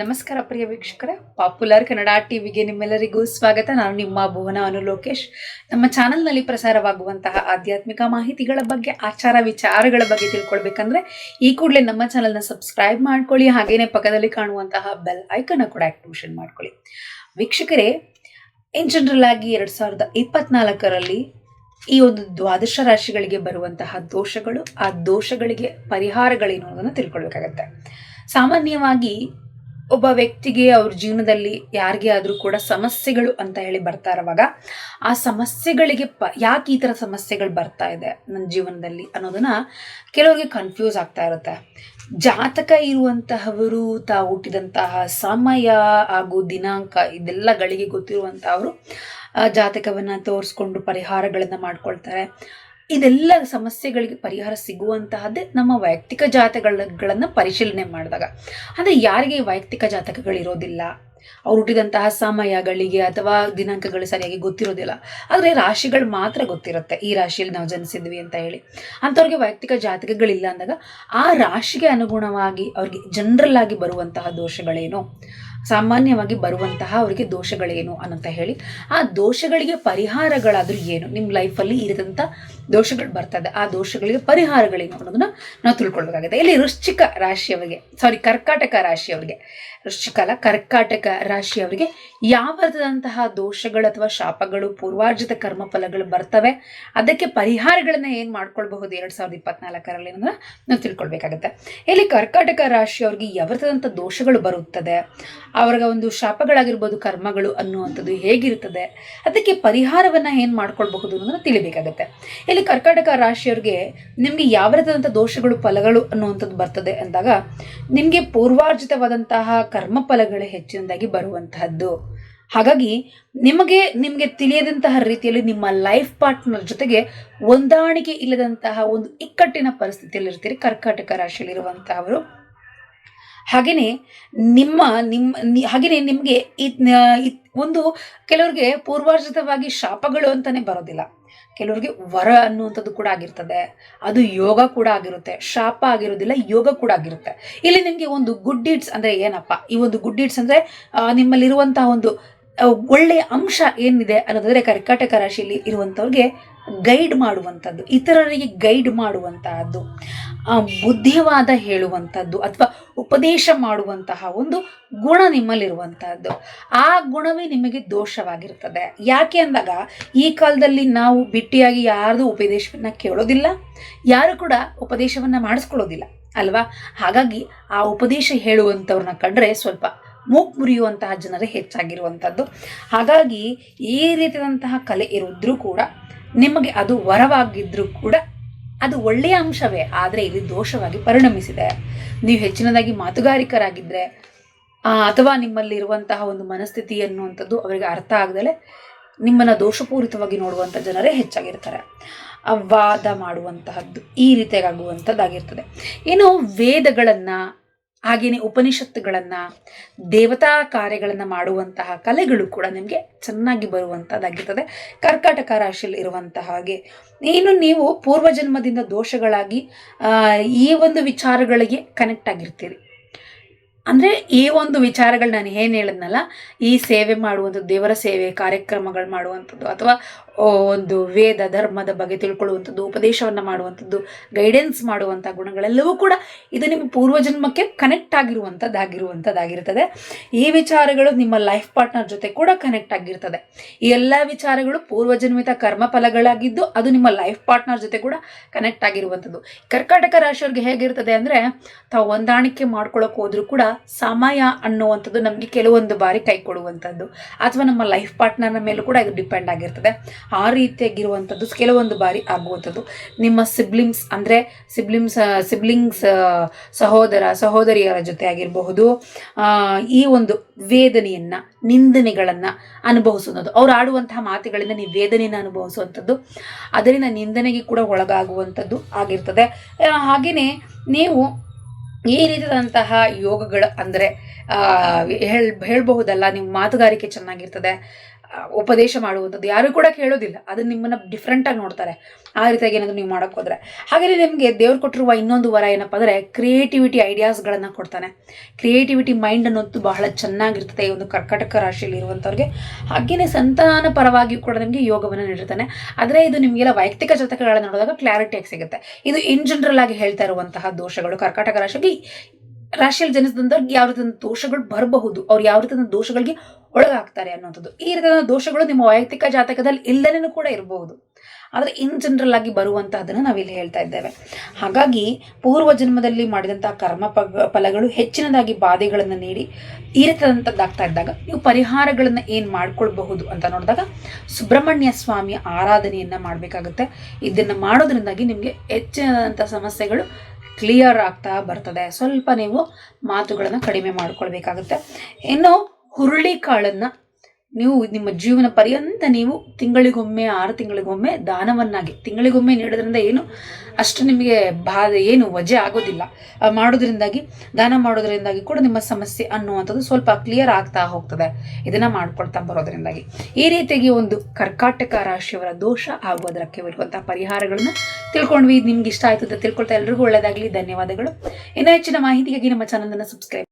ನಮಸ್ಕಾರ ಪ್ರಿಯ ವೀಕ್ಷಕರೇ. ಪಾಪ್ಯುಲರ್ ಕನ್ನಡ ಟಿವಿಗೆ ನಿಮ್ಮೆಲ್ಲರಿಗೂ ಸ್ವಾಗತ. ನಾನು ನಿಮ್ಮ ಭುವನ ಅನು ಲೋಕೇಶ್. ನಮ್ಮ ಚಾನಲ್ನಲ್ಲಿ ಪ್ರಸಾರವಾಗುವಂತಹ ಆಧ್ಯಾತ್ಮಿಕ ಮಾಹಿತಿಗಳ ಬಗ್ಗೆ, ಆಚಾರ ವಿಚಾರಗಳ ಬಗ್ಗೆ ತಿಳ್ಕೊಳ್ಬೇಕಂದ್ರೆ, ಈ ಕೂಡಲೇ ನಮ್ಮ ಚಾನಲ್ನ ಸಬ್ಸ್ಕ್ರೈಬ್ ಮಾಡ್ಕೊಳ್ಳಿ, ಹಾಗೇನೆ ಪಕ್ಕದಲ್ಲಿ ಕಾಣುವಂತಹ ಬೆಲ್ ಐಕನ್ ಕೂಡ ಆಕ್ಟಿವೇಷನ್ ಮಾಡ್ಕೊಳ್ಳಿ. ವೀಕ್ಷಕರೇ ಇನ್ ಜನರಲ್ ಆಗಿ ಎರಡು ಸಾವಿರದ ಇಪ್ಪತ್ನಾಲ್ಕರಲ್ಲಿ ಈ ಒಂದು ದ್ವಾದಶ ರಾಶಿಗಳಿಗೆ ಬರುವಂತಹ ದೋಷಗಳು, ಆ ದೋಷಗಳಿಗೆ ಪರಿಹಾರಗಳೇನು ಅನ್ನೋದನ್ನು ತಿಳ್ಕೊಳ್ಬೇಕಾಗತ್ತೆ. ಸಾಮಾನ್ಯವಾಗಿ ಒಬ್ಬ ವ್ಯಕ್ತಿಗೆ ಅವ್ರ ಜೀವನದಲ್ಲಿ ಯಾರಿಗೆ ಆದರೂ ಕೂಡ ಸಮಸ್ಯೆಗಳು ಅಂತ ಹೇಳಿ ಬರ್ತಾ ಇರುವಾಗ ಆ ಸಮಸ್ಯೆಗಳಿಗೆ ಪ ಯಾಕೆ ಈ ಥರ ಸಮಸ್ಯೆಗಳು ಬರ್ತಾ ಇದೆ ನನ್ನ ಜೀವನದಲ್ಲಿ ಅನ್ನೋದನ್ನ ಕೆಲವರಿಗೆ ಕನ್ಫ್ಯೂಸ್ ಆಗ್ತಾ ಇರುತ್ತೆ. ಜಾತಕ ಇರುವಂತಹವರು ತಾವು ಹುಟ್ಟಿದಂತಹ ಸಮಯ ಹಾಗೂ ದಿನಾಂಕ ಇದೆಲ್ಲ ಗಳಿಗೆ ಗೊತ್ತಿರುವಂತಹವರು ಆ, ಜಾತಕವನ್ನ ತೋರಿಸ್ಕೊಂಡು ಪರಿಹಾರಗಳನ್ನು ಮಾಡ್ಕೊಳ್ತಾರೆ. ಇದೆಲ್ಲ ಸಮಸ್ಯೆಗಳಿಗೆ ಪರಿಹಾರ ಸಿಗುವಂತಹದ್ದೇ ನಮ್ಮ ವೈಯಕ್ತಿಕ ಜಾತಕಗಳನ್ನು ಪರಿಶೀಲನೆ ಮಾಡಿದಾಗ. ಅಂದರೆ ಯಾರಿಗೆ ವೈಯಕ್ತಿಕ ಜಾತಕಗಳಿರೋದಿಲ್ಲ? ಅವ್ರು ಹುಟ್ಟಿದಂತಹ ಸಮಯಗಳಿಗೆ ಅಥವಾ ದಿನಾಂಕಗಳು ಸರಿಯಾಗಿ ಗೊತ್ತಿರೋದಿಲ್ಲ. ಆದರೆ ರಾಶಿಗಳು ಮಾತ್ರ ಗೊತ್ತಿರುತ್ತೆ. ಈ ರಾಶಿಯಲ್ಲಿ ನಾವು ಜನಿಸಿದ್ವಿ ಅಂತ ಹೇಳಿ. ಅಂಥವ್ರಿಗೆ ವೈಯಕ್ತಿಕ ಜಾತಕಗಳಿಲ್ಲ ಅಂದಾಗ ಆ ರಾಶಿಗೆ ಅನುಗುಣವಾಗಿ ಅವ್ರಿಗೆ ಜನರಲ್ ಆಗಿ ಬರುವಂತಹ ದೋಷಗಳೇನು? ಸಾಮಾನ್ಯವಾಗಿ ಬರುವಂತಹ ಅವರಿಗೆ ದೋಷಗಳೇನು ಅನ್ನಂತ ಹೇಳಿ. ಆ ದೋಷಗಳಿಗೆ ಪರಿಹಾರಗಳಾದರೂ ಏನು? ನಿಮ್ಮ ಲೈಫಲ್ಲಿ ಇರದಂಥ ದೋಷಗಳು ಬರ್ತದೆ. ಆ ದೋಷಗಳಿಗೆ ಪರಿಹಾರಗಳೇನು ಅನ್ನೋದನ್ನ ನಾವು ತಿಳ್ಕೊಳ್ಬೇಕಾಗುತ್ತೆ. ಇಲ್ಲಿ ವೃಶ್ಚಿಕ ರಾಶಿಯವರಿಗೆ ಸಾರಿ ಕರ್ಕಾಟಕ ರಾಶಿಯವರಿಗೆ, ವೃಶ್ಚಿಕ ಅಲ್ಲ, ಕರ್ಕಾಟಕ ರಾಶಿಯವರಿಗೆ ಯಾವದಂತಹ ದೋಷಗಳು ಅಥವಾ ಶಾಪಗಳು, ಪೂರ್ವಾರ್ಜಿತ ಕರ್ಮಫಲಗಳು ಬರ್ತವೆ, ಅದಕ್ಕೆ ಪರಿಹಾರಗಳನ್ನ ಏನು ಮಾಡ್ಕೊಳ್ಬಹುದು ಎರಡ್ ಸಾವಿರದ ಇಪ್ಪತ್ನಾಲ್ಕರಲ್ಲಿ ನಾವು ತಿಳ್ಕೊಳ್ಬೇಕಾಗತ್ತೆ. ಇಲ್ಲಿ ಕರ್ಕಾಟಕ ರಾಶಿಯವ್ರಿಗೆ ಯಾವತ್ತದಂಥ ದೋಷಗಳು ಬರುತ್ತದೆ, ಅವ್ರಿಗೆ ಒಂದು ಶಾಪಗಳಾಗಿರ್ಬೋದು, ಕರ್ಮಗಳು ಅನ್ನುವಂಥದ್ದು ಹೇಗಿರುತ್ತದೆ, ಅದಕ್ಕೆ ಪರಿಹಾರವನ್ನ ಏನು ಮಾಡ್ಕೊಳ್ಬಹುದು ಅನ್ನೋದನ್ನ ತಿಳಿಬೇಕಾಗತ್ತೆ. ಇಲ್ಲಿ ಕರ್ಕಾಟಕ ರಾಶಿಯವ್ರಿಗೆ ನಿಮಗೆ ಯಾವ ರೀತಿಯಾದಂಥ ದೋಷಗಳು, ಫಲಗಳು ಅನ್ನುವಂಥದ್ದು ಬರ್ತದೆ ಅಂದಾಗ, ನಿಮಗೆ ಪೂರ್ವಾರ್ಜಿತವಾದಂತಹ ಕರ್ಮ ಫಲಗಳು ಹೆಚ್ಚಿನದಾಗಿ ಬರುವಂತಹದ್ದು. ಹಾಗಾಗಿ, ನಿಮಗೆ ನಿಮಗೆ ತಿಳಿಯದಂತಹ ರೀತಿಯಲ್ಲಿ ನಿಮ್ಮ ಲೈಫ್ ಪಾರ್ಟ್ನರ್ ಜೊತೆಗೆ ಹೊಂದಾಣಿಕೆ ಇಲ್ಲದಂತಹ ಒಂದು ಇಕ್ಕಟ್ಟಿನ ಪರಿಸ್ಥಿತಿಯಲ್ಲಿ ಇರ್ತೀರಿ ಕರ್ಕಾಟಕ ರಾಶಿಯಲ್ಲಿರುವಂತಹವರು. ಹಾಗೆಯೇ ನಿಮ್ಮ ನಿಮ್ಮ ಹಾಗೆಯೇ ನಿಮಗೆ ಒಂದು ಕೆಲವ್ರಿಗೆ ಪೂರ್ವಾರ್ಜಿತವಾಗಿ ಶಾಪಗಳು ಅಂತಾನೆ ಬರೋದಿಲ್ಲ. ಕೆಲವ್ರಿಗೆ ವರ ಅನ್ನುವಂಥದ್ದು ಕೂಡ ಆಗಿರ್ತದೆ. ಅದು ಯೋಗ ಕೂಡ ಆಗಿರುತ್ತೆ. ಶಾಪ ಆಗಿರೋದಿಲ್ಲ, ಯೋಗ ಕೂಡ ಆಗಿರುತ್ತೆ. ಇಲ್ಲಿ ನಿಮಗೆ ಒಂದು ಗುಡ್ ಡೀಡ್ಸ್ ಅಂದರೆ ಏನಪ್ಪ? ಈ ಒಂದು ಗುಡ್ ಡೀಡ್ಸ್ ಅಂದರೆ ನಿಮ್ಮಲ್ಲಿರುವಂತಹ ಒಂದು ಒಳ್ಳೆಯ ಅಂಶ ಏನಿದೆ ಅನ್ನೋದಾದರೆ ಕರ್ಕಾಟಕ ರಾಶಿಯಲ್ಲಿ ಇರುವಂಥವ್ರಿಗೆ ಗೈಡ್ ಮಾಡುವಂಥದ್ದು, ಇತರರಿಗೆ ಗೈಡ್ ಮಾಡುವಂತಹದ್ದು ಬುದ್ಧಿವಾದ ಹೇಳುವಂಥದ್ದು ಅಥವಾ ಉಪದೇಶ ಮಾಡುವಂತಹ ಒಂದು ಗುಣ ನಿಮ್ಮಲ್ಲಿರುವಂಥದ್ದು. ಆ ಗುಣವೇ ನಿಮಗೆ ದೋಷವಾಗಿರ್ತದೆ. ಯಾಕೆ ಅಂದಾಗ ಈ ಕಾಲದಲ್ಲಿ ನಾವು ಬಿಟ್ಟಿಯಾಗಿ ಯಾರ್ದು ಉಪದೇಶವನ್ನು ಕೇಳೋದಿಲ್ಲ, ಯಾರು ಕೂಡ ಉಪದೇಶವನ್ನು ಮಾಡಿಸ್ಕೊಳ್ಳೋದಿಲ್ಲ, ಅಲ್ವಾ? ಹಾಗಾಗಿ ಆ ಉಪದೇಶ ಹೇಳುವಂಥವ್ರನ್ನ ಕಂಡ್ರೆ ಸ್ವಲ್ಪ ಮೂಗ್ ಮುರಿಯುವಂತಹ ಜನರೇ ಹೆಚ್ಚಾಗಿರುವಂಥದ್ದು. ಹಾಗಾಗಿ ಈ ರೀತಿಯಾದಂತಹ ಕಲೆ ಇರೋದ್ರೂ ಕೂಡ ನಿಮಗೆ ಅದು ವರವಾಗಿದ್ದರೂ ಕೂಡ ಅದು ಒಳ್ಳೆಯ ಅಂಶವೇ, ಆದರೆ ಇಲ್ಲಿ ದೋಷವಾಗಿ ಪರಿಣಮಿಸಿದೆ. ನೀವು ಹೆಚ್ಚಿನದಾಗಿ ಮಾತುಗಾರಿಕರಾಗಿದ್ದರೆ ಅಥವಾ ನಿಮ್ಮಲ್ಲಿರುವಂತಹ ಒಂದು ಮನಸ್ಥಿತಿ ಅನ್ನುವಂಥದ್ದು ಅವರಿಗೆ ಅರ್ಥ ಆಗದಲೆ ನಿಮ್ಮನ್ನು ದೋಷಪೂರಿತವಾಗಿ ನೋಡುವಂಥ ಜನರೇ ಹೆಚ್ಚಾಗಿರ್ತಾರೆ. ವಾದ ಮಾಡುವಂತಹದ್ದು ಈ ರೀತಿಯಾಗುವಂಥದ್ದಾಗಿರ್ತದೆ ಏನು ವೇದಗಳನ್ನು ಹಾಗೆಯೇ ಉಪನಿಷತ್ತುಗಳನ್ನು, ದೇವತಾ ಕಾರ್ಯಗಳನ್ನು ಮಾಡುವಂತಹ ಕಲೆಗಳು ಕೂಡ ನಿಮಗೆ ಚೆನ್ನಾಗಿ ಬರುವಂಥದ್ದಾಗಿರ್ತದೆ ಕರ್ಕಾಟಕ ರಾಶಿಯಲ್ಲಿ ಇರುವಂತಹ ಹಾಗೆ. ಇನ್ನು ನೀವು ಪೂರ್ವಜನ್ಮದಿಂದ ದೋಷಗಳಾಗಿ ಈ ಒಂದು ವಿಚಾರಗಳಿಗೆ ಕನೆಕ್ಟ್ ಆಗಿರ್ತೀರಿ. ಅಂದರೆ ಈ ಒಂದು ವಿಚಾರಗಳು ನಾನು ಏನು ಹೇಳಿದ್ನಲ್ಲ, ಈ ಸೇವೆ ಮಾಡುವಂಥದ್ದು, ದೇವರ ಸೇವೆ, ಕಾರ್ಯಕ್ರಮಗಳು ಮಾಡುವಂಥದ್ದು, ಅಥವಾ ಒಂದು ವೇದ ಧರ್ಮದ ಬಗ್ಗೆ ತಿಳ್ಕೊಳ್ಳುವಂಥದ್ದು, ಉಪದೇಶವನ್ನು ಮಾಡುವಂಥದ್ದು ಗೈಡೆನ್ಸ್ ಮಾಡುವಂಥ ಗುಣಗಳೆಲ್ಲವೂ ಕೂಡ ಇದು ನಿಮ್ಮ ಪೂರ್ವಜನ್ಮಕ್ಕೆ ಕನೆಕ್ಟ್ ಆಗಿರುವಂಥದ್ದಾಗಿರುವಂಥದ್ದಾಗಿರ್ತದೆ ಈ ವಿಚಾರಗಳು ನಿಮ್ಮ ಲೈಫ್ ಪಾರ್ಟ್ನರ್ ಜೊತೆ ಕೂಡ ಕನೆಕ್ಟ್ ಆಗಿರ್ತದೆ. ಈ ಎಲ್ಲ ವಿಚಾರಗಳು ಪೂರ್ವಜನ್ಮಿತ ಕರ್ಮ ಫಲಗಳಾಗಿದ್ದು ಅದು ನಿಮ್ಮ ಲೈಫ್ ಪಾರ್ಟ್ನರ್ ಜೊತೆ ಕೂಡ ಕನೆಕ್ಟ್ ಆಗಿರುವಂಥದ್ದು. ಕರ್ಕಾಟಕ ರಾಶಿಯವ್ರಿಗೆ ಹೇಗಿರ್ತದೆ ಅಂದರೆ, ತಾವು ಹೊಂದಾಣಿಕೆ ಮಾಡ್ಕೊಳ್ಳೋಕೆ ಹೋದರೂ ಕೂಡ ಸಮಯ ಅನ್ನುವಂಥದ್ದು ನಮಗೆ ಕೆಲವೊಂದು ಬಾರಿ ಕೈ ಕೊಡುವಂಥದ್ದು. ಅಥವಾ ನಮ್ಮ ಲೈಫ್ ಪಾರ್ಟ್ನರ್ನ ಮೇಲೂ ಕೂಡ ಇದು ಡಿಪೆಂಡ್ ಆಗಿರ್ತದೆ. ಆ ರೀತಿಯಾಗಿರುವಂಥದ್ದು ಕೆಲವೊಂದು ಬಾರಿ ಆಗುವಂಥದ್ದು. ನಿಮ್ಮ ಸಿಬ್ಲಿಂಗ್ಸ್ ಅಂದರೆ ಸಿಬ್ಲಿಂಗ್ಸ್ ಸಿಬ್ಲಿಂಗ್ಸ್ ಸಹೋದರ, ಸಹೋದರಿಯರ ಜೊತೆ ಆಗಿರಬಹುದು ಈ ಒಂದು ವೇದನೆಯನ್ನು, ನಿಂದನೆಗಳನ್ನು ಅನುಭವಿಸುವಂಥದ್ದು. ಅವ್ರು ಆಡುವಂತಹ ಮಾತುಗಳಿಂದ ನೀವು ವೇದನೆಯನ್ನು ಅನುಭವಿಸುವಂಥದ್ದು. ಅದರಿಂದ ನಿಂದನೆಗೆ ಕೂಡ ಒಳಗಾಗುವಂಥದ್ದು ಆಗಿರ್ತದೆ. ಹಾಗೆಯೇ ನೀವು ಈ ರೀತಿಯಾದಂತಹ ಯೋಗಗಳು ಅಂದರೆ ಹೇಳ್, ಹೇಳಬಹುದಲ್ಲ, ನಿಮ್ಮ ಮಾತುಗಾರಿಕೆ ಚೆನ್ನಾಗಿರ್ತದೆ. ಉಪದೇಶ ಮಾಡುವಂಥದ್ದು. ಯಾರು ಕೂಡ ಕೇಳೋದಿಲ್ಲ. ಅದನ್ನ ನಿಮ್ಮನ್ನ ಡಿಫ್ರೆಂಟಾಗಿ ನೋಡ್ತಾರೆ. ಆ ರೀತಿಯಾಗಿ ಏನಾದರೂ ನೀವು ಮಾಡಕ್ ಹೋದ್ರೆ. ಹಾಗೆಯೇ ನಿಮಗೆ ದೇವ್ರು ಕೊಟ್ಟಿರುವ ಇನ್ನೊಂದು ವರ ಏನಪ್ಪ ಅಂದರೆ ಕ್ರಿಯೇಟಿವಿಟಿ ಐಡಿಯಾಸ್ಗಳನ್ನು ಕೊಡ್ತಾನೆ. ಕ್ರಿಯೇಟಿವಿಟಿ ಮೈಂಡ್ ಅನ್ನೋದು ಬಹಳ ಚೆನ್ನಾಗಿರ್ತದೆ ಈ ಒಂದು ಕರ್ಕಟಕ ರಾಶಿಯಲ್ಲಿ ಇರುವಂಥವ್ರಿಗೆ. ಹಾಗೇನೆ ಸಂತಾನ ಪರವಾಗಿಯೂ ಕೂಡ ನಿಮಗೆ ಯೋಗವನ್ನು ನೀಡಿರ್ತಾನೆ. ಆದರೆ ಇದು ನಿಮಗೆಲ್ಲ ವೈಯಕ್ತಿಕ ಜಾತಕಗಳನ್ನ ನೋಡಿದಾಗ ಕ್ಲಾರಿಟಿಯಾಗಿ ಸಿಗುತ್ತೆ. ಇದು ಇನ್ ಜನರಲ್ ಆಗಿ ಹೇಳ್ತಾ ಇರುವಂತಹ ದೋಷಗಳು ಕರ್ಕಟಕ ರಾಶಿಗೆ ರಾಶಿಯಲ್ಲಿ ಜನಿಸಿದಂಥವ್ರಿಗೆ ಯಾವ ರೀತಿಯ ದೋಷಗಳು ಬರಬಹುದು? ಅವ್ರು ಯಾವ ರೀತಿಯ ದೋಷಗಳಿಗೆ ಒಳಗಾಗ್ತಾರೆ ಅನ್ನೋಂಥದ್ದು ಈ ರೀತಿಯ ದೋಷಗಳು ನಿಮ್ಮ ವೈಯಕ್ತಿಕ ಜಾತಕದಲ್ಲಿ ಇಲ್ಲದೇನೂ ಕೂಡ ಇರಬಹುದು. ಆದರೆ ಇನ್ ಜನರಲ್ ಆಗಿ ಬರುವಂತಹದನ್ನು ನಾವಿಲ್ಲಿ ಹೇಳ್ತಾ ಇದ್ದೇವೆ. ಹಾಗಾಗಿ ಪೂರ್ವ ಜನ್ಮದಲ್ಲಿ ಮಾಡಿದಂತಹ ಕರ್ಮ ಫಲಗಳು ಹೆಚ್ಚಿನದಾಗಿ ಬಾಧೆಗಳನ್ನು ನೀಡಿ ಈ ರೀತಿಯಾದಂಥದ್ದಾಗ್ತಾ ಇದ್ದಾಗ ನೀವು ಪರಿಹಾರಗಳನ್ನು ಏನು ಮಾಡ್ಕೊಳ್ಬಹುದು ಅಂತ ನೋಡಿದಾಗ ಸುಬ್ರಹ್ಮಣ್ಯ ಸ್ವಾಮಿಯ ಆರಾಧನೆಯನ್ನು ಮಾಡಬೇಕಾಗುತ್ತೆ. ಇದನ್ನು ಮಾಡೋದ್ರಿಂದಾಗಿ ನಿಮಗೆ ಹೆಚ್ಚಿನದಂಥ ಸಮಸ್ಯೆಗಳು ಕ್ಲಿಯರ್ ಆಗ್ತಾ ಬರ್ತದೆ. ಸ್ವಲ್ಪ ನೀವು ಮಾತುಗಳನ್ನು ಕಡಿಮೆ ಮಾಡ್ಕೊಳ್ಬೇಕಾಗುತ್ತೆ. ಇನ್ನು ಹುರುಳಿ ಕಾಳನ್ನು ನೀವು ನಿಮ್ಮ ಜೀವನ ಪರ್ಯಂತ ನೀವು ತಿಂಗಳಿಗೊಮ್ಮೆ, ಆರು ತಿಂಗಳಿಗೊಮ್ಮೆ ದಾನವನ್ನಾಗಿ, ತಿಂಗಳಿಗೊಮ್ಮೆ ನೀಡೋದ್ರಿಂದ ಏನು ಅಷ್ಟು ನಿಮಗೆ ಬಾ ಏನು ವಜೆ ಆಗೋದಿಲ್ಲ. ಮಾಡೋದ್ರಿಂದಾಗಿ, ದಾನ ಮಾಡೋದ್ರಿಂದಾಗಿ ಕೂಡ ನಿಮ್ಮ ಸಮಸ್ಯೆ ಅನ್ನುವಂಥದ್ದು ಸ್ವಲ್ಪ ಕ್ಲಿಯರ್ ಆಗ್ತಾ ಹೋಗ್ತದೆ. ಇದನ್ನ ಮಾಡ್ಕೊಳ್ತಾ ಬರೋದ್ರಿಂದಾಗಿ. ಈ ರೀತಿಯಾಗಿ ಒಂದು ಕರ್ಕಾಟಕ ರಾಶಿಯವರ ದೋಷ ಹಾಗೂ ಪರಿಹಾರಗಳನ್ನು ಪರಿಹಾರಗಳನ್ನ ತಿಳ್ಕೊಂಡ್ವಿ ನಿಮ್ಗೆ ಇಷ್ಟ ಆಯ್ತು ಅಂತ ತಿಳ್ಕೊಳ್ತಾ ಎಲ್ರಿಗೂ ಒಳ್ಳೆಯದಾಗಲಿ ಧನ್ಯವಾದಗಳು. ಇನ್ನೂ ಹೆಚ್ಚಿನ ಮಾಹಿತಿಗಾಗಿ ನಮ್ಮ ಚಾನಲನ್ನು ಸಬ್ಸ್ಕ್ರೈಬ್